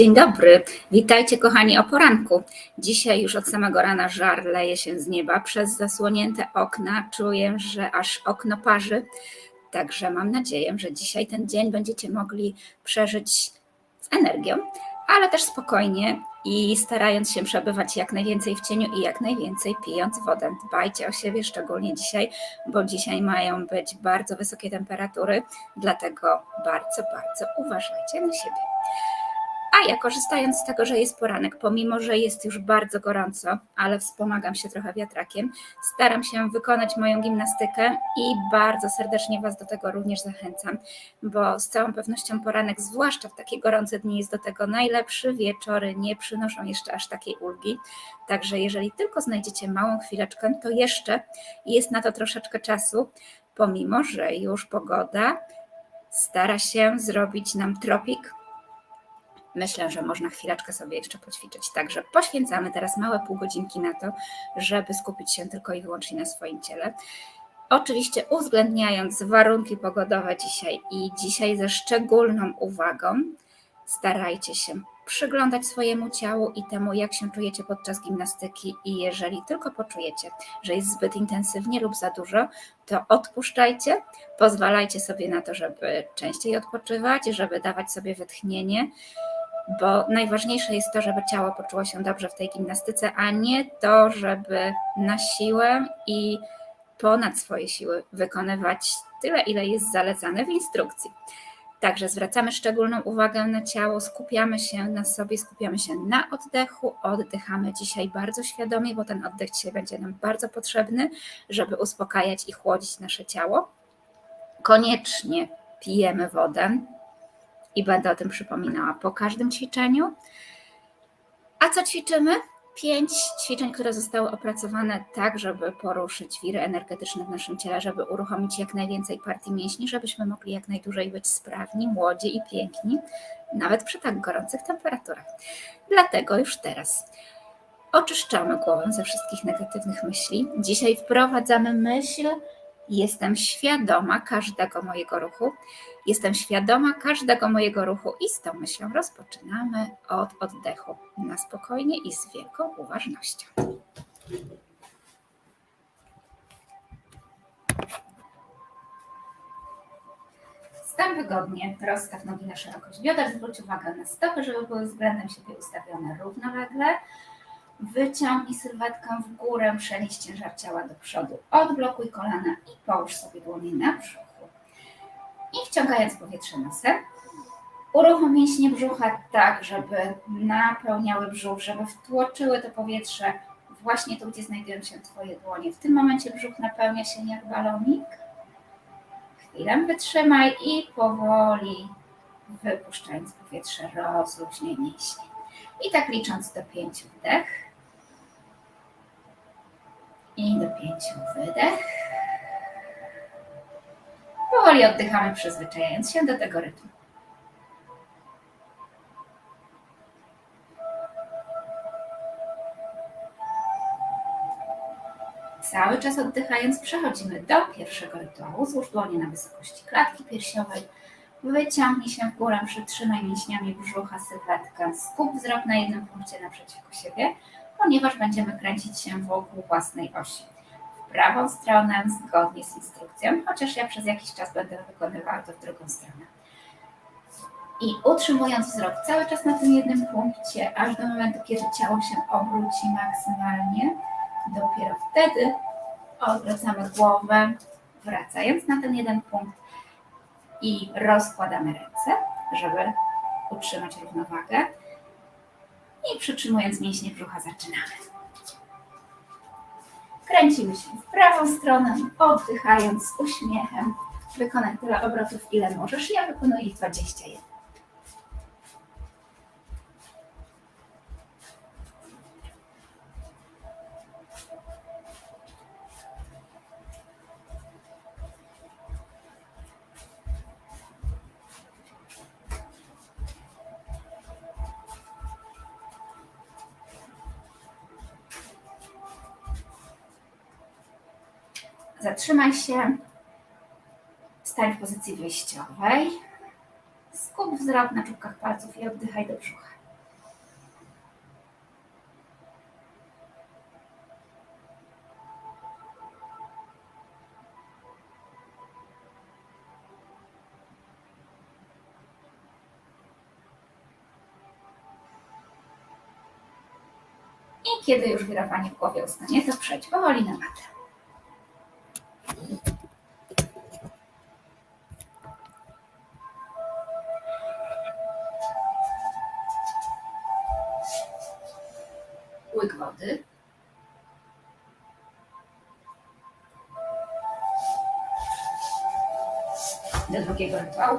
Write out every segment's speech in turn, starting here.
Dzień dobry, witajcie kochani o poranku. Dzisiaj już od samego rana żar leje się z nieba. Przez zasłonięte okna czuję, że aż okno parzy. Także mam nadzieję, że dzisiaj ten dzień będziecie mogli przeżyć z energią, ale też spokojnie i starając się przebywać jak najwięcej w cieniu i jak najwięcej pijąc wodę. Dbajcie o siebie, szczególnie dzisiaj, bo dzisiaj mają być bardzo wysokie temperatury, dlatego bardzo, bardzo uważajcie na siebie. A ja korzystając z tego, że jest poranek, pomimo że jest już bardzo gorąco, ale wspomagam się trochę wiatrakiem, staram się wykonać moją gimnastykę i bardzo serdecznie Was do tego również zachęcam, bo z całą pewnością poranek, zwłaszcza w takie gorące dni, jest do tego najlepszy. Wieczory nie przynoszą jeszcze aż takiej ulgi. Także jeżeli tylko znajdziecie małą chwileczkę, to jeszcze jest na to troszeczkę czasu, pomimo że już pogoda stara się zrobić nam tropik myślę, że można chwileczkę sobie jeszcze poćwiczyć. Także poświęcamy teraz małe pół godzinki na to, żeby skupić się tylko i wyłącznie na swoim ciele. Oczywiście uwzględniając warunki pogodowe dzisiaj i dzisiaj ze szczególną uwagą, starajcie się przyglądać swojemu ciału i temu, jak się czujecie podczas gimnastyki. I jeżeli tylko poczujecie, że jest zbyt intensywnie lub za dużo, to odpuszczajcie, pozwalajcie sobie na to, żeby częściej odpoczywać, żeby dawać sobie wytchnienie bo najważniejsze jest to, żeby ciało poczuło się dobrze w tej gimnastyce, a nie to, żeby na siłę i ponad swoje siły wykonywać tyle, ile jest zalecane w instrukcji. Także zwracamy szczególną uwagę na ciało, skupiamy się na sobie, skupiamy się na oddechu, oddychamy dzisiaj bardzo świadomie, bo ten oddech dzisiaj będzie nam bardzo potrzebny, żeby uspokajać i chłodzić nasze ciało. Koniecznie pijemy wodę, i będę o tym przypominała po każdym ćwiczeniu. A co ćwiczymy? Pięć ćwiczeń, które zostały opracowane tak, żeby poruszyć wiry energetyczne w naszym ciele, żeby uruchomić jak najwięcej partii mięśni, żebyśmy mogli jak najdłużej być sprawni, młodzi i piękni, nawet przy tak gorących temperaturach. Dlatego już teraz oczyszczamy głowę ze wszystkich negatywnych myśli. Dzisiaj wprowadzamy myśl, Jestem świadoma każdego mojego ruchu. Jestem świadoma każdego mojego ruchu i z tą myślą rozpoczynamy od oddechu na spokojnie i z wielką uważnością. Stań wygodnie, rozstaw nogi na szerokość bioder, zwróć uwagę na stopy, żeby były względem siebie ustawione równolegle. Wyciągnij sylwetkę w górę, przenieś ciężar ciała do przodu, odblokuj kolana i połóż sobie dłonie na brzuchu. I wciągając powietrze nosem, uruchom mięśnie brzucha tak, żeby napełniały brzuch, żeby wtłoczyły to powietrze właśnie tu, gdzie znajdują się Twoje dłonie. W tym momencie brzuch napełnia się jak balonik. Chwilę wytrzymaj i powoli wypuszczając powietrze rozluźnij mięśnie. I tak licząc do pięciu wdech i do pięciu wydech. Powoli oddychamy, przyzwyczajając się do tego rytmu. Cały czas oddychając przechodzimy do pierwszego rytuału. Złóż dłonie na wysokości klatki piersiowej. Wyciągnij się w górę, przytrzymaj mięśniami brzucha sylwetkę. Skup wzrok na jednym punkcie naprzeciwko siebie ponieważ będziemy kręcić się wokół własnej osi. W prawą stronę zgodnie z instrukcją, chociaż ja przez jakiś czas będę wykonywała to w drugą stronę. I utrzymując wzrok cały czas na tym jednym punkcie, aż do momentu, kiedy ciało się obróci maksymalnie, dopiero wtedy odwracamy głowę, wracając na ten jeden punkt i rozkładamy ręce, żeby utrzymać równowagę i przytrzymując mięśnie brzucha zaczynamy. Kręcimy się w prawą stronę, oddychając z uśmiechem. Wykonaj tyle obrotów, ile możesz. Ja wykonuję 21. Trzymaj się. Stań w pozycji wyjściowej. Skup wzrok na czubkach palców i oddychaj do brzucha. I kiedy już wyrawanie w głowie ustanie, to przejdź powoli na matę.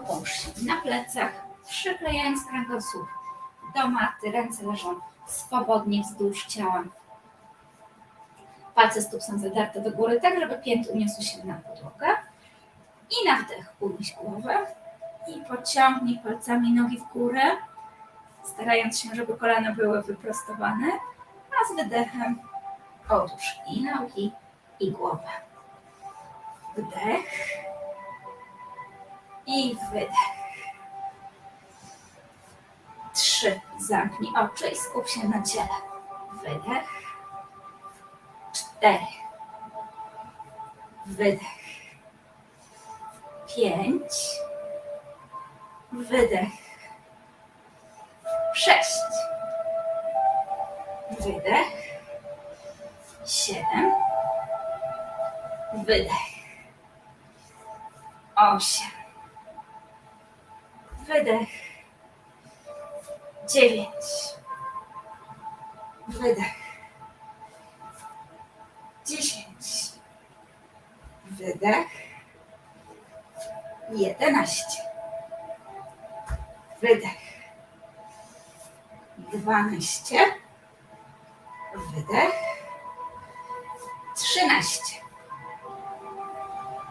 Połóż się na plecach, przyklejając kręgosłup do maty. Ręce leżą swobodnie wzdłuż ciała. Palce stóp są zadarte do góry, tak żeby pięty uniosły się na podłogę. I na wdech unieś głowę i pociągnij palcami nogi w górę, starając się, żeby kolana były wyprostowane, a z wydechem otóż i nogi, i głowę. Wdech i wydech. Trzy. Zamknij oczy i skup się na ciele. Wydech. Cztery. Wydech. Pięć. Wydech. Sześć. Wydech. Siedem. Wydech. Osiem. Wydech. Dziewięć. Wydech. Dziesięć. Wydech. Jedenaście. Wydech. Dwanaście. Wydech. Trzynaście.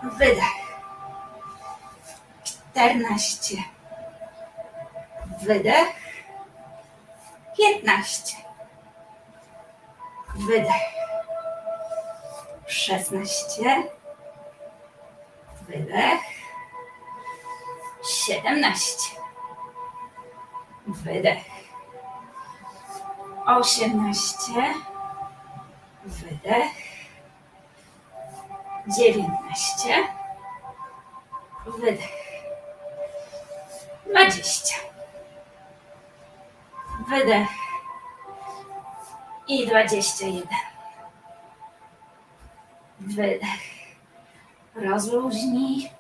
Wydech. Czternaście. Wydech. Piętnaście. Wydech. Szesnaście. Wydech. Siedemnaście. Wydech. Osiemnaście. Wydech. Dziewiętnaście. Wydech. Dwadzieścia. Wydech. I dwadzieścia jeden. Wydech. Rozluźnij.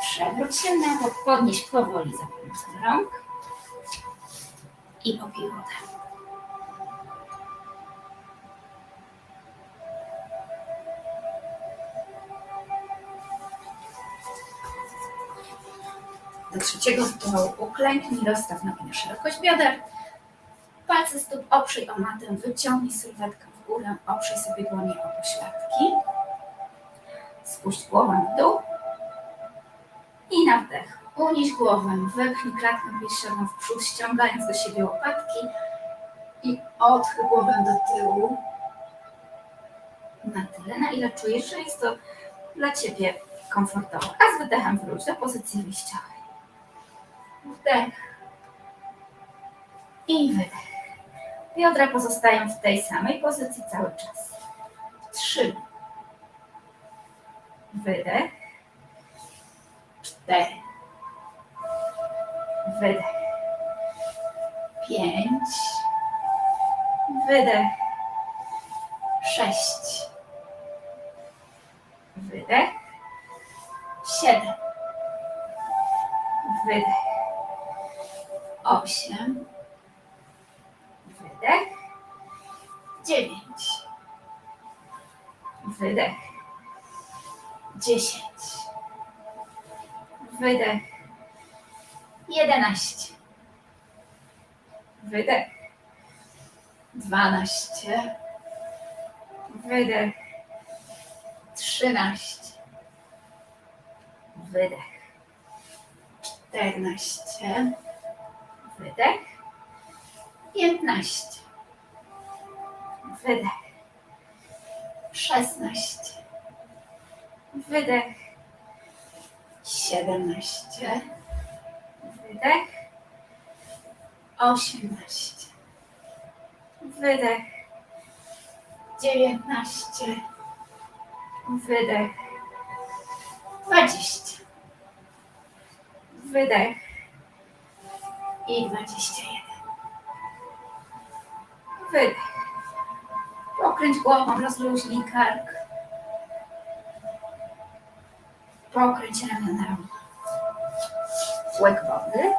Przewróć się na bok, podnieś powoli za pomocą rąk i popij trzeciego rytuału uklęknij, rozstaw nogi na szerokość bioder. Palce stóp oprzyj o matę, wyciągnij sylwetkę w górę, oprzyj sobie dłonie o pośladki. Spuść głowę w dół i na wdech. Unieś głowę, wypchnij klatkę piersiową w przód, ściągając do siebie łopatki i odchyl głowę do tyłu. Na tyle, na ile czujesz, że jest to dla Ciebie komfortowe. A z wydechem wróć do pozycji wyjściowej. Wdech i wydech. Biodra pozostają w tej samej pozycji cały czas. Trzy. Wydech. Cztery. Wydech. Pięć. Wydech. Sześć. Wydech. Siedem. Wydech. Osiem. Wydech. Dziewięć. Wydech. Dziesięć. Wydech. Jedenaście. Wydech. Dwanaście. Wydech. Trzynaście. Wydech. Czternaście. Wydech. Piętnaście. Wydech. Szesnaście. Wydech. Siedemnaście. Wydech. Osiemnaście. Wydech. Dziewiętnaście. Wydech. Dwadzieścia. Wydech. I dwadzieścia jeden. Wydech. Pokręć głową, rozluźnij kark. Pokręć ramionami. Łyk wody.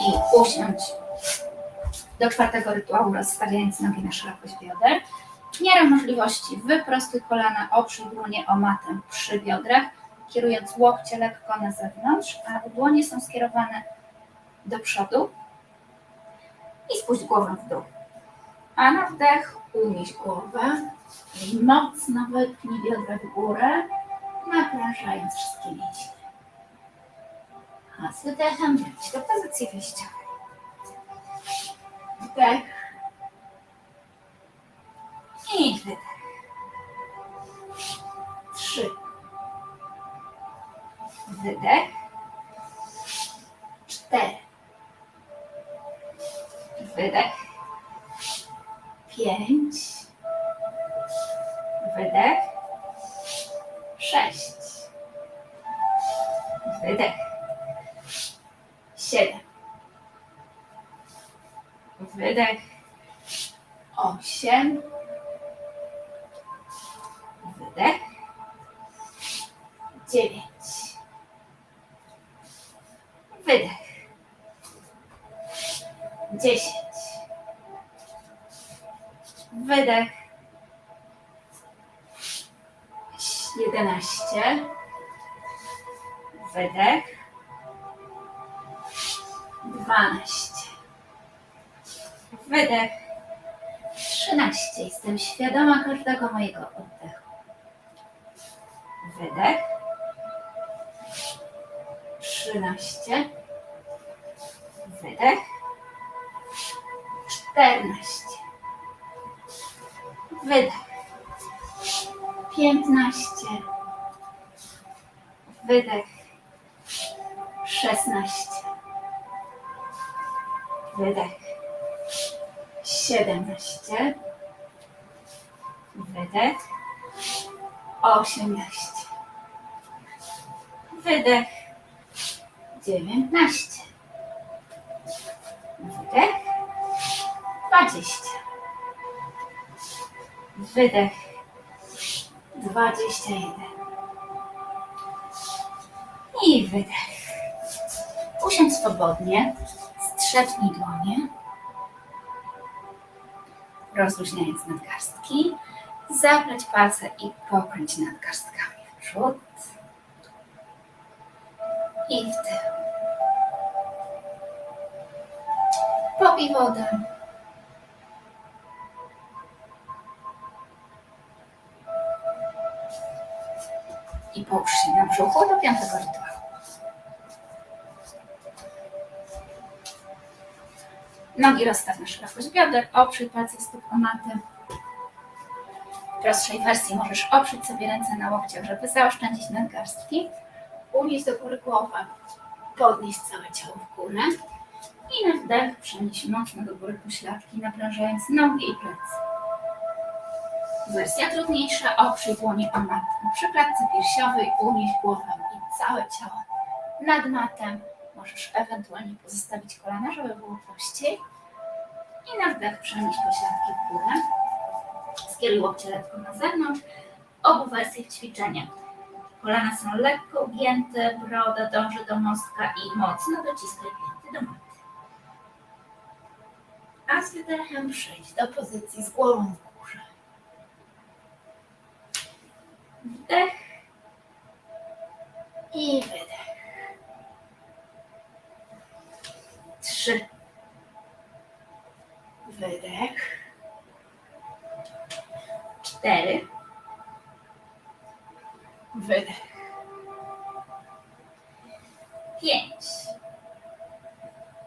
I usiądź do czwartego rytuału, rozstawiając nogi na szerokość bioder. W miarę możliwości wyprostuj kolana, oprzyj dłonie o matę przy biodrach, kierując łokcie lekko na zewnątrz, a dłonie są skierowane do przodu i spuść głowę w dół. A na wdech unieś głowę i mocno wypnij biodra w górę, naprężając wszystkie mięśnie. A z wydechem wróć do pozycji wyjściowej. Wdech 5 wydech. Wydech. 4. Wydech. 5. Wydech. 6. Wydech. 7. Wydech wdech, dziewięć, wydech, dziesięć, wydech, jedenaście, wydech, dwanaście, wydech, trzynaście. Jestem świadoma każdego mojego oddechu. Wydech. Trzynaście. Wydech. Czternaście. Wydech. Piętnaście. Wydech. Szesnaście. Wydech. Siedemnaście. Wydech. Osiemnaście. Wydech. Dziewiętnaście. Wydech. Dwadzieścia. Wydech. Dwadzieścia jeden. I wydech. Usiądź swobodnie. Strzepnij dłonie. Rozluźniając nadgarstki. Zapleć palce i pokręć nadgarstkami w przód i w. Popij wodę. I połóż się na brzuchu do piątego rytuału. Nogi rozstaw na szerokość bioder, oprzyj palce stóp o matę. W prostszej wersji możesz oprzeć sobie ręce na łokciach, żeby zaoszczędzić nadgarstki. Unieść do góry głowę, podnieść całe ciało w górę i na wdech przenieść mocno do góry pośladki, naprężając nogi i plecy. Wersja trudniejsza, oprzyj dłonie o matę. Przy klatce piersiowej unieść głowę i całe ciało nad matem. Możesz ewentualnie pozostawić kolana, żeby było prościej. I na wdech przenieść pośladki w górę. Skieruj łokcie lekko na zewnątrz. Obu wersjach ćwiczenia. Kolana są lekko ugięte, broda dąży do mostka i mocno dociskaj pięty do maty. A z wydechem przejdź do pozycji z głową w górze. Wdech i wydech. Trzy. Wydech. Cztery. Wydech. Pięć.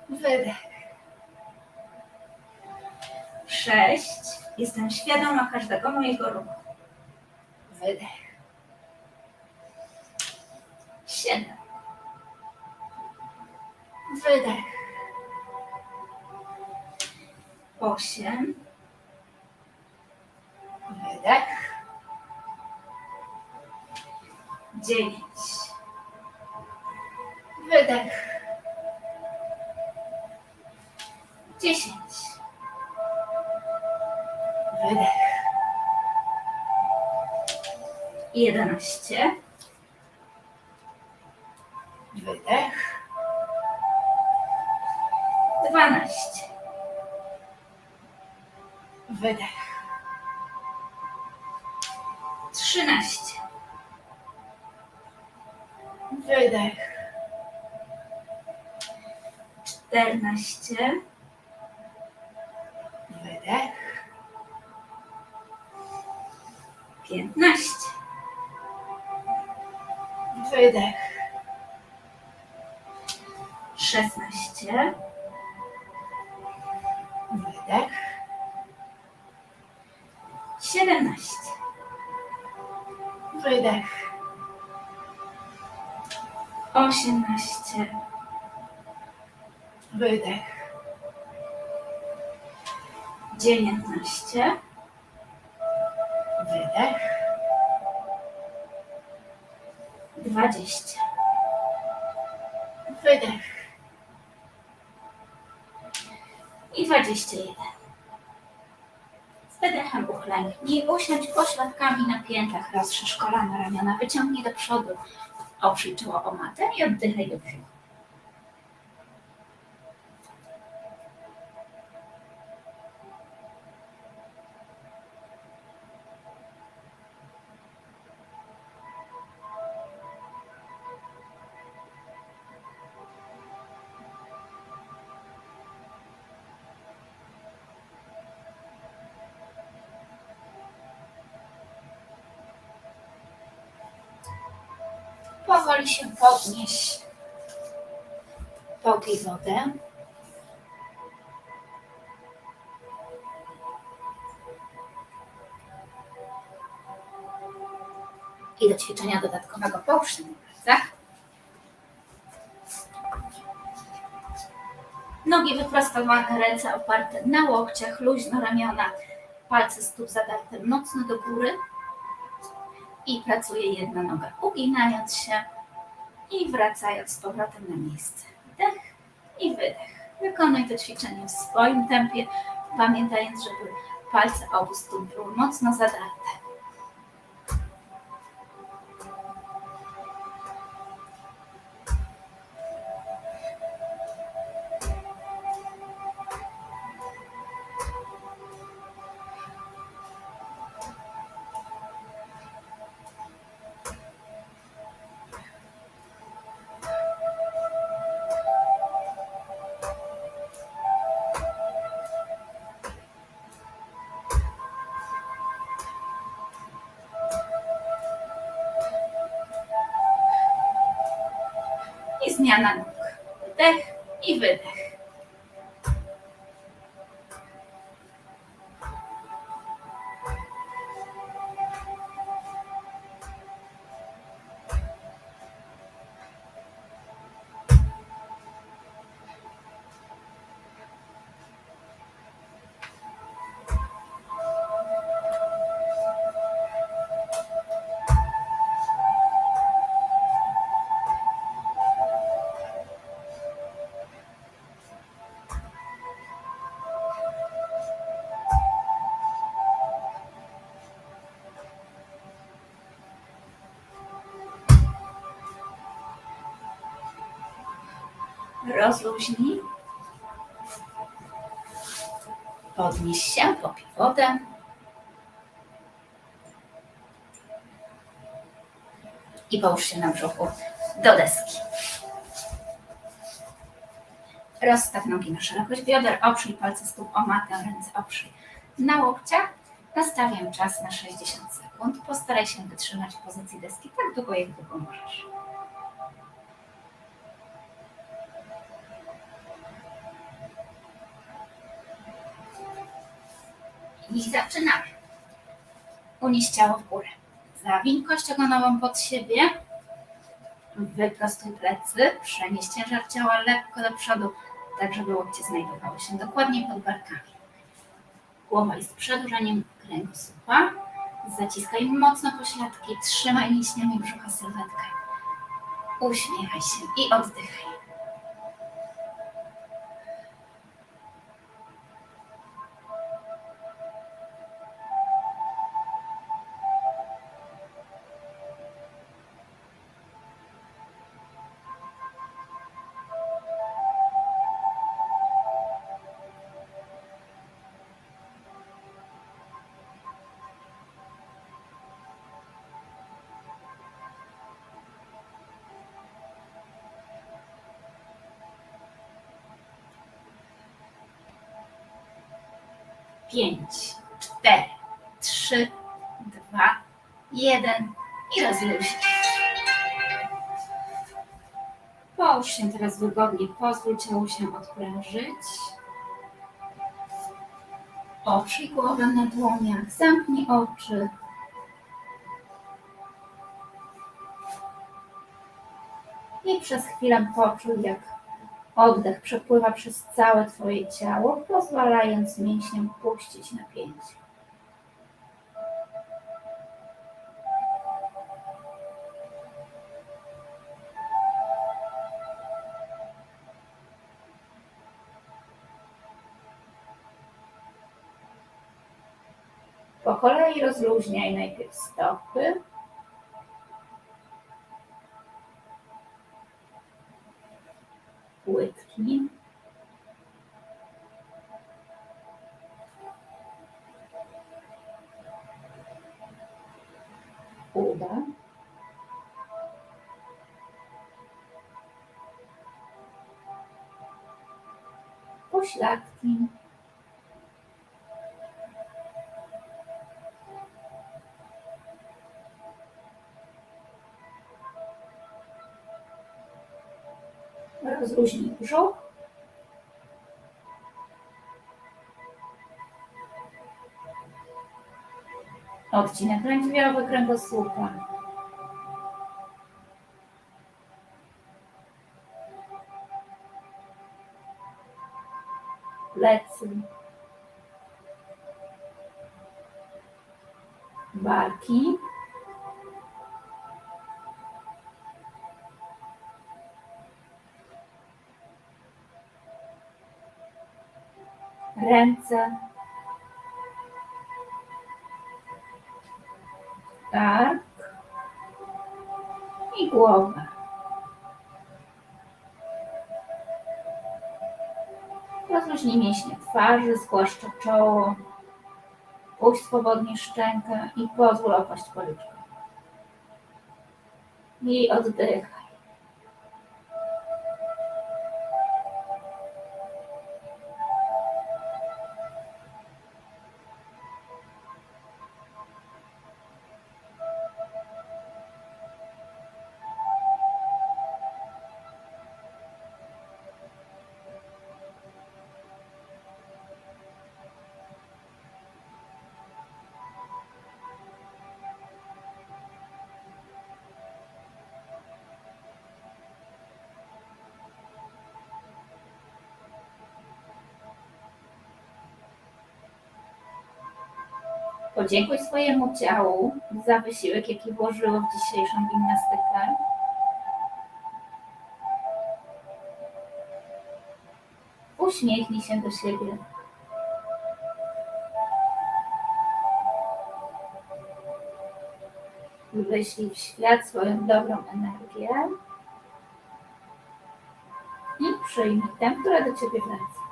Wydech. Sześć. Jestem świadoma każdego mojego ruchu. Wydech. Siedem. Wydech. Osiem. Dziewięć. Wydech. Wydech. Czternaście. Wydech. Piętnaście. Wydech. Wydechem uklęknij, usiądź pośladkami na piętach, rozszerz kolana, ramiona, wyciągnij do przodu, oprzyj czoło o matę i oddychaj do brzucha. Powoli się podnieś. Popij wodę. I do ćwiczenia dodatkowego połóż się na plecach. Nogi wyprostowane, ręce oparte na łokciach, luźno ramiona, palce stóp zadarte mocno do góry i pracuje jedna noga, uginając się i wracając z powrotem na miejsce. Wdech i wydech. Wykonuj to ćwiczenie w swoim tempie, pamiętając, żeby palce obu stóp były mocno zadarte. Zmiana nóg. Wdech i wydech. Rozluźnij. Podnieś się, popij wodę. I połóż się na brzuchu do deski. Rozstaw nogi na szerokość bioder, oprzyj palce stóp o matę, ręce oprzyj na łokciach. Nastawiam czas na 60 sekund. Postaraj się wytrzymać w pozycji deski tak długo, jak długo możesz. I zaczynamy. Unieś ciało w górę. Zawiń kość ogonową pod siebie. Wyprostuj plecy. Przenieś ciężar ciała lekko do przodu, tak żeby łokcie znajdowały się dokładnie pod barkami. Głowa jest przedłużeniem kręgosłupa. Zaciskaj mocno pośladki, trzymaj mięśniami brzucha sylwetkę. Uśmiechaj się i oddychaj. Pięć, cztery, trzy, dwa, jeden i rozluźnij. Połóż się teraz wygodnie, pozwól ciału się odprężyć. Oprzyj głowę na dłoniach, zamknij oczy. I przez chwilę poczuj, jak oddech przepływa przez całe Twoje ciało, pozwalając mięśniom puścić napięcie. Po kolei rozluźniaj najpierw stopy, łydki, uda, pośladki, rozluźnij brzuch, odcinek lędźwiowy kręgosłupa, plecy, barki, ręce, kark i głowę. Rozluźnij mięśnie twarzy, zgłaszcza czoło, puść swobodnie szczękę i pozwól opaść policzkom. I oddychaj. Podziękuj swojemu ciału za wysiłek, jaki włożyło w dzisiejszą gimnastykę. Uśmiechnij się do siebie. Wyślij w świat swoją dobrą energię i przyjmij tę, która do ciebie wraca.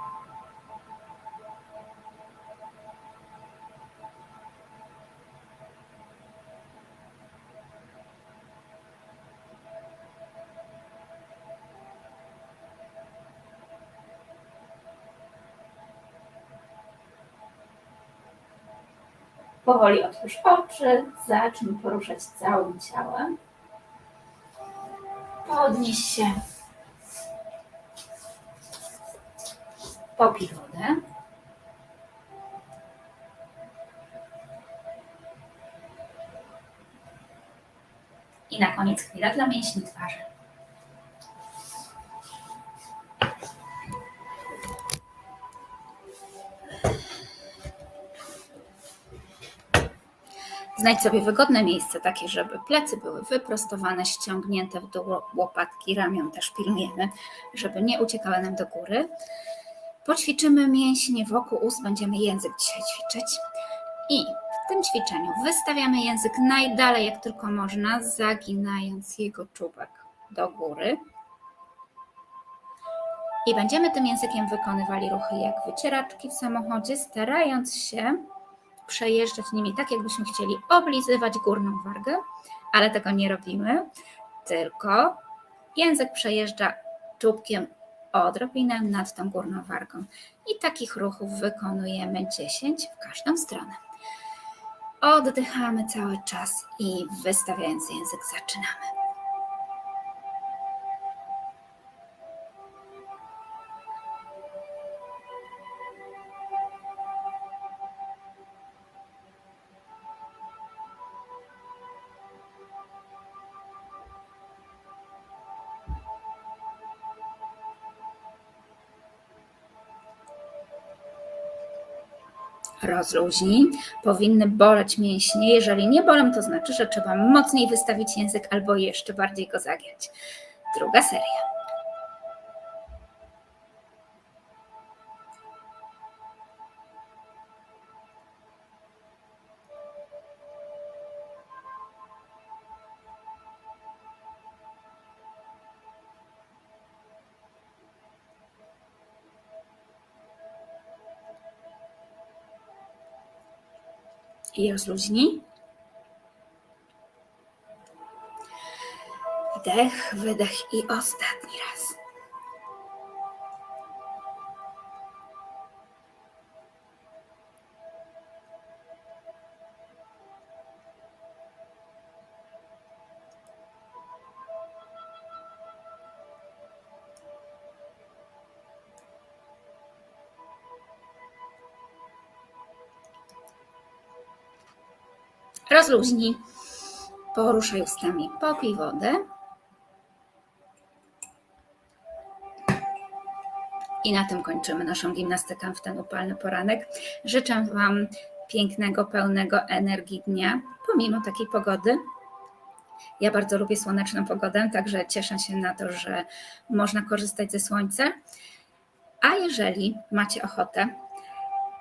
Powoli otwórz oczy, zacznij poruszać całym ciałem. Podnieś się. Popij wodę. I na koniec chwila dla mięśni twarzy. Znajdź sobie wygodne miejsce, takie, żeby plecy były wyprostowane, ściągnięte w dół, łopatki, ramion też pilnujemy, żeby nie uciekały nam do góry. Poćwiczymy mięśnie wokół ust, będziemy język dzisiaj ćwiczyć. I w tym ćwiczeniu wystawiamy język najdalej, jak tylko można, zaginając jego czubek do góry. I będziemy tym językiem wykonywali ruchy jak wycieraczki w samochodzie, starając się przejeżdżać nimi tak, jakbyśmy chcieli oblizywać górną wargę, ale tego nie robimy, tylko język przejeżdża czubkiem odrobinę nad tą górną wargą. I takich ruchów wykonujemy 10 w każdą stronę. Oddychamy cały czas i wystawiając język zaczynamy. Rozluźnij. Powinny boleć mięśnie. Jeżeli nie bolą, to znaczy, że trzeba mocniej wystawić język albo jeszcze bardziej go zagiąć. Druga seria. I rozluźnij. Wdech, wydech i ostatni raz. Rozluźnij. Poruszaj ustami, popij wodę. I na tym kończymy naszą gimnastykę w ten upalny poranek. Życzę Wam pięknego, pełnego energii dnia, pomimo takiej pogody. Ja bardzo lubię słoneczną pogodę, także cieszę się na to, że można korzystać ze słońca. A jeżeli macie ochotę,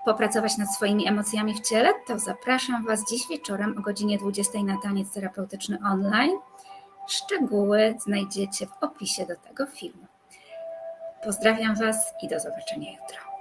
popracować nad swoimi emocjami w ciele, to zapraszam Was dziś wieczorem o godzinie 20 na taniec terapeutyczny online. Szczegóły znajdziecie w opisie do tego filmu. Pozdrawiam Was i do zobaczenia jutro.